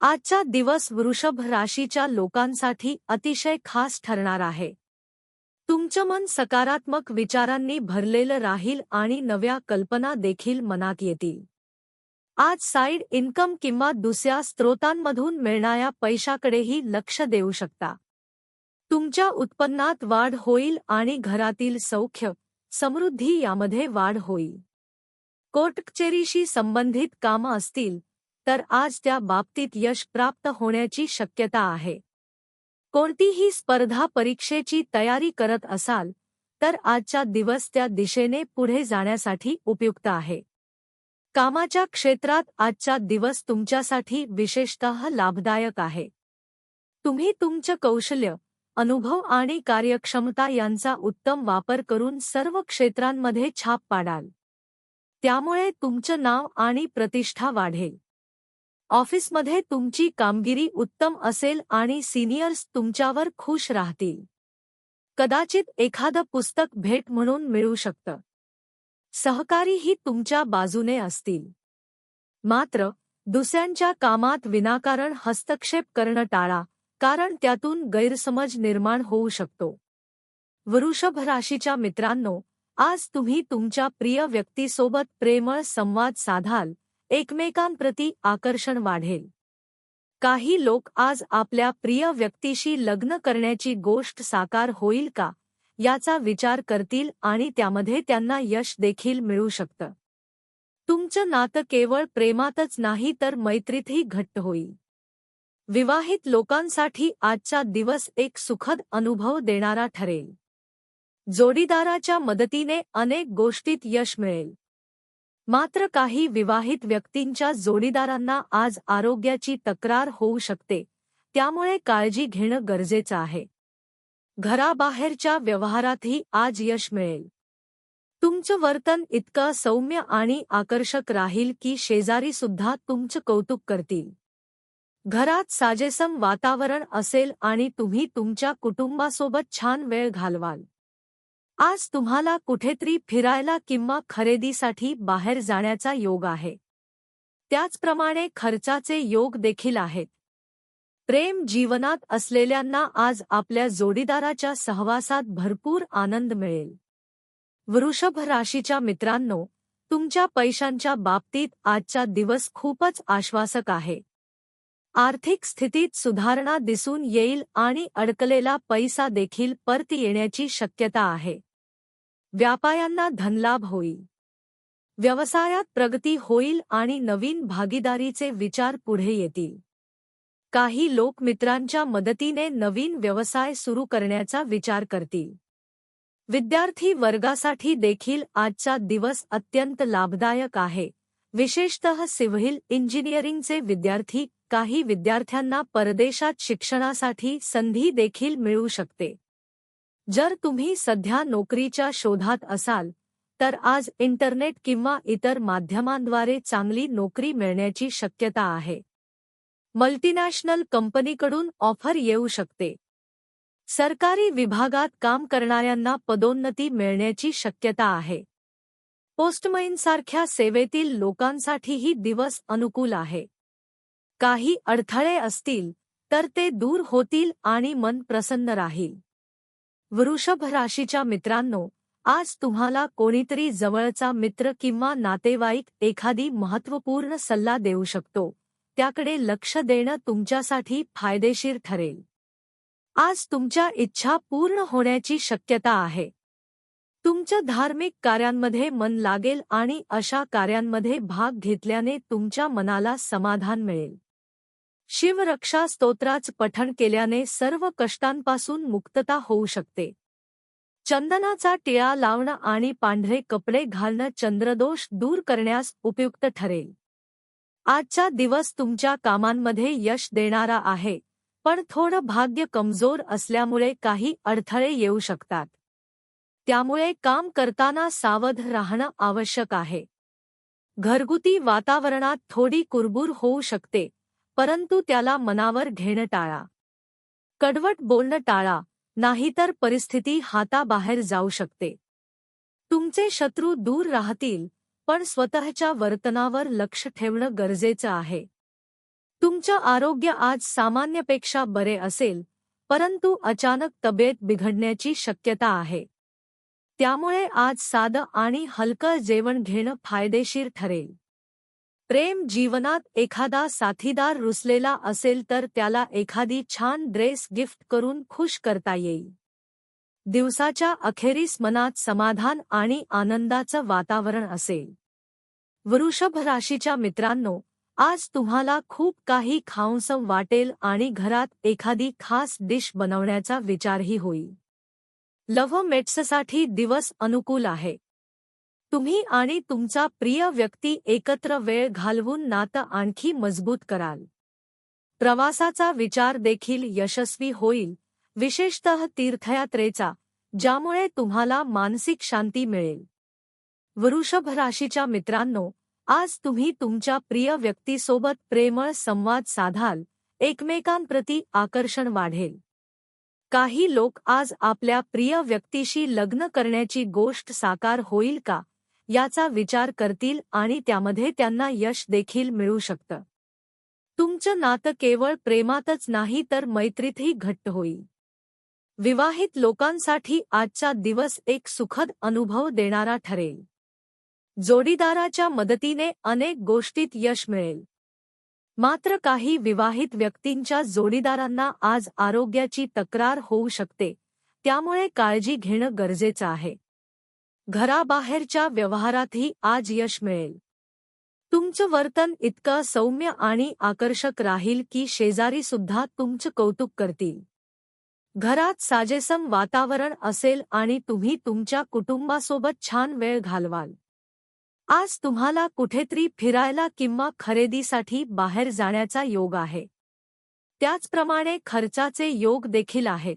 आजचा दिवस वृषभ राशीच्या लोकांसाठी अतिशय खास ठरणार आहे. तुमचं मन सकारात्मक विचारांनी भरलेलं राहील आणि नव्या कल्पना देखील मनात येतील. आज साईड इन्कम किंवा दुसऱ्या स्त्रोतांमधून मिळणाऱ्या पैशाकडेही लक्ष देऊ शकता. तुमच्या उत्पन्नात वाढ होईल आणि घरातील सौख्य समृद्धी यामध्ये वाढ होईल. कोर्टकचेरीशी संबंधित कामं असतील तर आज त्या बाबतीत यश प्राप्त होण्याची शक्यता आहे. कोणतीही स्पर्धा परीक्षेची तयारी करत असाल तर आजचा दिवस त्या दिशेने पुढे जाण्यासाठी उपयुक्त आहे. कामाच्या क्षेत्रात आजचा दिवस तुमच्यासाठी विशेषतः लाभदायक आहे. तुम्ही तुमचं कौशल्य अनुभव आणि कार्यक्षमता यांचा उत्तम वापर करून सर्व क्षेत्रांमध्ये छाप पाडाल. त्यामुळे तुमचं नाव आणि प्रतिष्ठा वाढेल. ऑफिसमध्ये तुमची कामगिरी उत्तम असेल आणि सिनियर्स तुमच्यावर खुश राहतील. कदाचित एखादं पुस्तक भेट म्हणून मिळू शकतं. सहकारीही तुमच्या बाजूने असतील. मात्र दुसऱ्यांच्या कामात विनाकारण हस्तक्षेप करणं टाळा कारण त्यातून गैरसमज निर्माण होऊ शकतो. वृषभ राशीच्या मित्रांनो आज तुम्ही तुमच्या प्रिय व्यक्तीसोबत प्रेमळ संवाद साधाल एकमेकांप्रती आकर्षण वाढेल. काही लोक आज आपल्या प्रिय व्यक्तीशी लग्न करण्याची गोष्ट साकार होईल का याचा विचार करतील आणि त्यामध्ये त्यांना यश देखील मिळू शकतं. तुमचं नातं केवळ प्रेमातच नाही तर मैत्रीतही घट्ट होईल. विवाहित लोकांसाठी आजचा दिवस एक सुखद अनुभव देणारा ठरेल. जोडीदाराच्या मदतीने अनेक गोष्टीत यश मिळेल. मात्र काही विवाहित व्यक्तींच्या जोडीदारांना आज आरोग्याची तक्रार होऊ शकते त्यामुळे काळजी घेणं गरजेचं आहे. घराबाहेरच्या व्यवहारातही आज यश मिळेल. तुमचं वर्तन इतकं सौम्य आणि आकर्षक राहील की शेजारी सुद्धा तुमचं कौतुक करतील. घरात साजेसम वातावरण असेल आणि तुम्ही तुमच्या कुटुंबासोबत छान वेळ घालवाल. आज तुम्हाला कुठेतरी फिरायला किंवा खरेदीसाठी बाहेर जाण्याचा योग आहे. त्याचप्रमाणे खर्चाचे योग देखील आहेत. प्रेम जीवनात असलेल्यांना आज आपल्या जोडीदाराच्या सहवासात भरपूर आनंद मिळेल. वृषभ राशीच्या मित्रांनो तुमच्या पैशांच्या बाबतीत आजचा दिवस खूपच आश्वासक आहे. आर्थिक स्थितीत सुधारणा दिसून येईल आणि अडकलेला पैसा देखील परत येण्याची शक्यता आहे. व्यापायांना धनलाभ होईल. व्यवसायात प्रगती होईल आणि नवीन भागीदारीचे विचार पुढे येतील. काही लोक मित्रांच्या मदतीने नवीन व्यवसाय सुरू करण्याचा विचार करतील. विद्यार्थी वर्गासाठी देखील आजचा दिवस अत्यंत लाभदायक आहे. विशेषतः सिव्हिल इंजिनिअरिंगचे विद्यार्थी काही विद्यार्थ्यांना परदेशात शिक्षणासाठी संधी देखील मिळू शकते. जर तुम्ही सध्या नोकरीच्या शोधात असाल तर आज इंटरनेट किंवा इतर माध्यमांद्वारे चांगली नोकरी मिळण्याची शक्यता आहे. मल्टीनॅशनल कंपनीकडून ऑफर येऊ शकते. सरकारी विभागात काम करणाऱ्यांना पदोन्नती मिळण्याची शक्यता आहे. पोस्टमैनसारख्या सेवेतील लोकांसाठीही दिवस अनुकूल आहे. काही अडथळे असतील तर ते दूर होतील आणि मन प्रसन्न राहील. वृषभ राशीच्या मित्रांनो आज तुम्हाला कोणीतरी जवळचा मित्र किंवा नातेवाईक एखादी महत्त्वपूर्ण सल्ला देऊ शकतो. त्याकडे लक्ष देणं तुमच्यासाठी फायदेशीर ठरेल. आज तुमच्या इच्छा पूर्ण होण्याची शक्यता आहे. तुमच्या धार्मिक कार्यांमध्ये मन लागेल आणि अशा कार्यांमध्ये भाग घेतल्याने तुमच्या मनाला समाधान मिळेल. शिवरक्षा स्तोत्राच पठण केल्याने सर्व कष्टांपासून मुक्तता होऊ शकते. चंदनाचा टिळा लावणं आणि पांढरे कपडे घालणं चंद्रदोष दूर करण्यास उपयुक्त ठरेल. आजचा दिवस तुमच्या कामांमध्ये यश देणारा आहे पण थोडं भाग्य कमजोर असल्यामुळे काही अडथळे येऊ शकतात. त्यामुळे काम करताना सावध राहणं आवश्यक आहे. घरगुती वातावरणात थोडी कुरबूर होऊ शकते परंतु त्याला मनावर घेणं टाळा. कडवट बोलणं टाळा नाहीतर परिस्थिती हाताबाहेर जाऊ शकते. तुमचे शत्रू दूर राहतील पण स्वतःच्या वर्तनावर लक्ष ठेवणं गरजेचं आहे. तुमचं आरोग्य आज सामान्यपेक्षा बरे असेल परंतु अचानक तब्येत बिघडण्याची शक्यता आहे. त्यामुळे आज साधं आणि हलकं जेवण घेणं फायदेशीर ठरेल. प्रेम जीवनात एखादा साथीदार रुसलेला असेल तर त्याला एखादी छान ड्रेस गिफ्ट करून खुश करता येईल. दिवसाच्या अखेरीस मनात समाधान आणि आनंदाचं वातावरण असेल. वृषभ राशीच्या मित्रांनो आज तुम्हाला खूप काही खाऊसम वाटेल आणि घरात एखादी खास डिश बनवण्याचा विचारही होईल. लव्ह मेट्ससाठी दिवस अनुकूल आहे. तुम्ही आणि तुमचा प्रिय व्यक्ती एकत्र वेळ घालवून नातं आणखी मजबूत कराल. प्रवासाचा विचार देखील यशस्वी होईल विशेषतः तीर्थयात्रेचा ज्यामुळे तुम्हाला मानसिक शांती मिळेल. वृषभ राशीच्या मित्रांनो आज तुम्ही तुमच्या प्रिय व्यक्तीसोबत प्रेमळ संवाद साधाल एकमेकांप्रती आकर्षण वाढेल. काही लोक आज आपल्या प्रिय व्यक्तीशी लग्न करण्याची गोष्ट साकार होईल का? याचा विचार करतील आणि त्यामध्ये त्यांना यश देखील मिळू शकतं. तुमचं नातं केवळ प्रेमातच नाही तर मैत्रीतही घट्ट होईल. विवाहित लोकांसाठी आजचा दिवस एक सुखद अनुभव देणारा ठरेल. जोडीदाराच्या मदतीने अनेक गोष्टीत यश मिळेल. मात्र काही विवाहित व्यक्तींच्या जोडीदारांना आज आरोग्याची तक्रार होऊ शकते त्यामुळे काळजी घेणं गरजेचं आहे. घराबाहेरच्या व्यवहारातही आज यश मिळेल. तुमचं वर्तन इतकं सौम्य आणि आकर्षक राहील की शेजारीसुद्धा तुमचं कौतुक करतील. घरात साजेसम वातावरण असेल आणि तुम्ही तुमच्या कुटुंबासोबत छान वेळ घालवाल. आज तुम्हाला कुठेतरी फिरायला किंवा खरेदीसाठी बाहेर जाण्याचा योग आहे. त्याचप्रमाणे खर्चाचे योग देखील आहेत.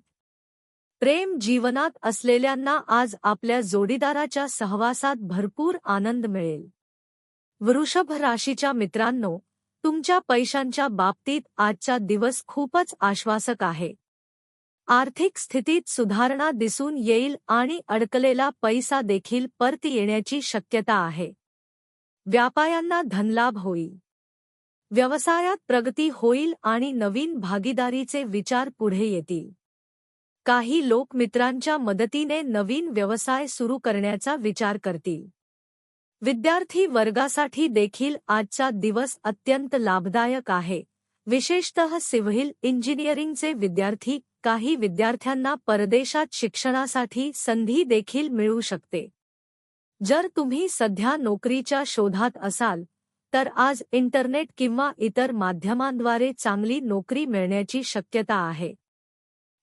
प्रेम जीवनात असलेल्यांना आज आपल्या जोडीदाराच्या सहवासात भरपूर आनंद मिळेल. वृषभ राशीच्या मित्रांनो तुमच्या पैशांच्या बाबतीत आजचा दिवस खूपच आश्वासक आहे. आर्थिक स्थितीत सुधारणा दिसून येईल आणि अडकलेला पैसा देखील परत येण्याची शक्यता आहे. व्यापायांना धनलाभ होईल. व्यवसायात प्रगती होईल आणि नवीन भागीदारीचे विचार पुढे येतील. काही लोक मित्रांच्या मदतीने नवीन व्यवसाय सुरू करण्याचा विचार करतील. विद्यार्थी वर्गासाठी देखील आजचा दिवस अत्यंत लाभदायक आहे. विशेषतः सिव्हिल इंजिनिअरिंगचे विद्यार्थी काही विद्यार्थ्यांना परदेशात शिक्षणासाठी संधी देखील मिळू शकते. जर तुम्ही सध्या नोकरीच्या शोधात असाल तर आज इंटरनेट किंवा इतर माध्यमांद्वारे चांगली नोकरी मिळण्याची शक्यता आहे.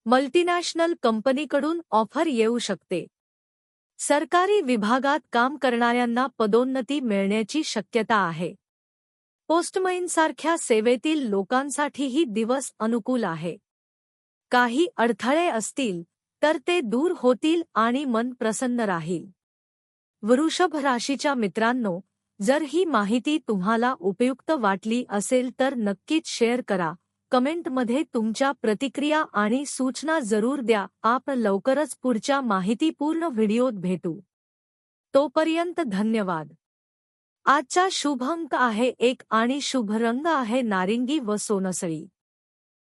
मल्टीनॅशनल कंपनीकडून ऑफर येऊ शकते. सरकारी विभागात काम करणाऱ्यांना पदोन्नती मिळण्याची शक्यता आहे. पोस्टमैनसारख्या सेवेतील लोकांसाठीही दिवस अनुकूल आहे. काही अडथळे असतील तर ते दूर होतील आणि मन प्रसन्न राहील. वृषभ राशीच्या मित्रांनो जर ही माहिती तुम्हाला उपयुक्त वाटली असेल तर नक्कीच शेअर करा. कमेंटमध्ये तुमच्या प्रतिक्रिया आणि सूचना जरूर द्या. आप लवकरच पुढच्या माहितीपूर्ण व्हिडिओत भेटू. तोपर्यंत धन्यवाद. आजचा शुभ अंक आहे एक आणि शुभ रंग आहे नारिंगी व सोनसळी.